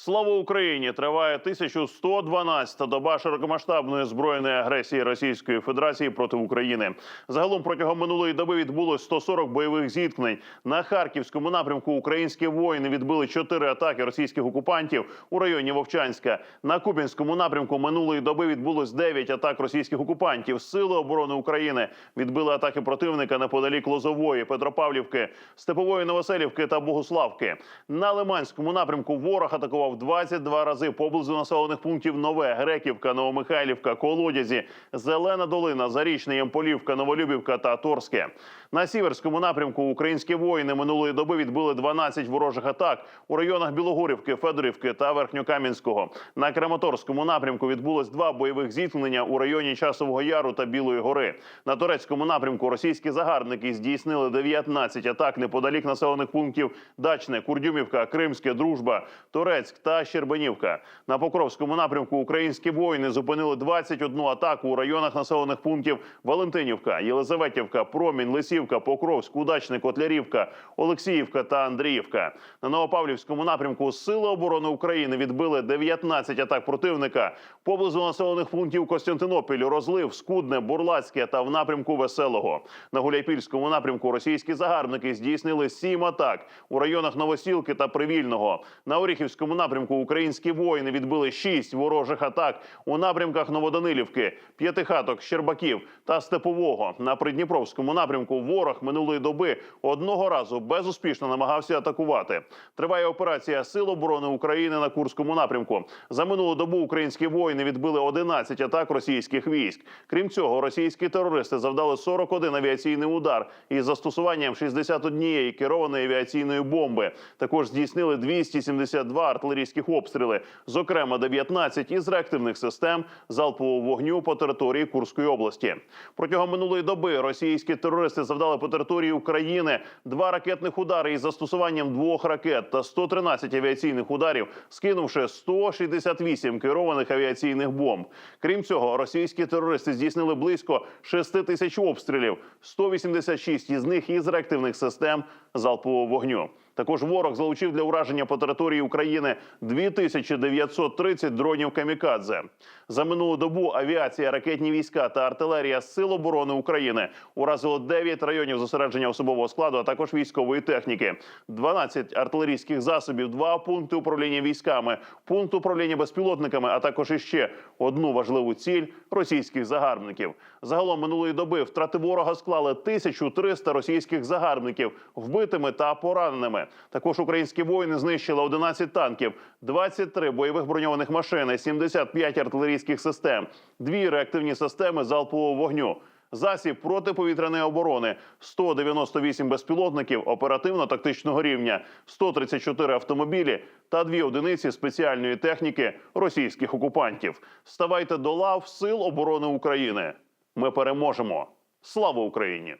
Слава Україні! Триває 1112-та доба широкомасштабної збройної агресії Російської Федерації проти України. Загалом протягом минулої доби відбулось 140 бойових зіткнень. На харківському напрямку українські воїни відбили 4 атаки російських окупантів у районі Вовчанська. На Купінському напрямку минулої доби відбулось 9 атак російських окупантів. Сили оборони України відбили атаки противника неподалік Лозової, Петропавлівки, Степової Новоселівки та Богуславки. На Лиманському напрямку ворог атакував 22 рази поблизу населених пунктів Нове, Греківка, Новомихайлівка, Колодязі, Зелена Долина, Зарічне, Ямполівка, Новолюбівка та Торське. На сіверському напрямку українські воїни минулої доби відбили 12 ворожих атак у районах Білогорівки, Федорівки та Верхньокам'янського. На Краматорському напрямку відбулось два бойових зіткнення у районі Часового Яру та Білої гори. На турецькому напрямку російські загарбники здійснили 19 атак неподалік населених пунктів Дачне, Курдюмівка, Кримське, Дружба, Турецьк та Щербанівка. На Покровському напрямку українські воїни зупинили 21 атаку у районах населених пунктів Валентинівка, Єлизаветівка, Промінь, Лисівка, Покровськ, Удачне, Котлярівка, Олексіївка та Андріївка. На Новопавлівському напрямку Сили оборони України відбили 19 атак противника поблизу населених пунктів Костянтинопіль, Розлив, Скудне, Бурлацьке та в напрямку Веселого. На Гуляйпільському напрямку російські загарбники здійснили 7 атак у районах Новосілки та Привільного. На Оріхівському напрямку українські воїни відбили 6 ворожих атак у напрямках Новоданилівки, П'ятихаток, Щербаків та Степового. На Придніпровському напрямку ворог минулої доби одного разу безуспішно намагався атакувати. Триває операція Сил оборони України на Курському напрямку. За минулу добу українські воїни відбили 11 атак російських військ. Крім цього, російські терористи завдали 41 авіаційний удар із застосуванням 61 керованої авіаційної бомби. Також здійснили 272 артилерійських обстріли, зокрема 19 із реактивних систем залпового вогню по території Курської області. Протягом минулої доби російські терористи завдали по території України два ракетних удари із застосуванням двох ракет та 113 авіаційних ударів, скинувши 168 керованих авіаційних бомб. Крім цього, російські терористи здійснили близько 6 тисяч обстрілів, 186 із них із реактивних систем залпового вогню. Також ворог залучив для ураження по території України 2930 дронів камікадзе. За минулу добу авіація, ракетні війська та артилерія Сил оборони України уразило 9 районів зосередження особового складу, а також військової техніки, 12 артилерійських засобів, 2 пункти управління військами, пункт управління безпілотниками, а також іще одну важливу ціль російських загарбників. Загалом минулої доби втрати ворога склали 1300 російських загарбників вбитими та пораненими. Також українські воїни знищили 11 танків, 23 бойових броньованих машини, 75 артилерійських систем, дві реактивні системи залпового вогню. Засіб протиповітряної оборони, 198 безпілотників оперативно-тактичного рівня, 134 автомобілі та дві одиниці спеціальної техніки російських окупантів. Ставайте до лав Сил оборони України. Ми переможемо. Слава Україні!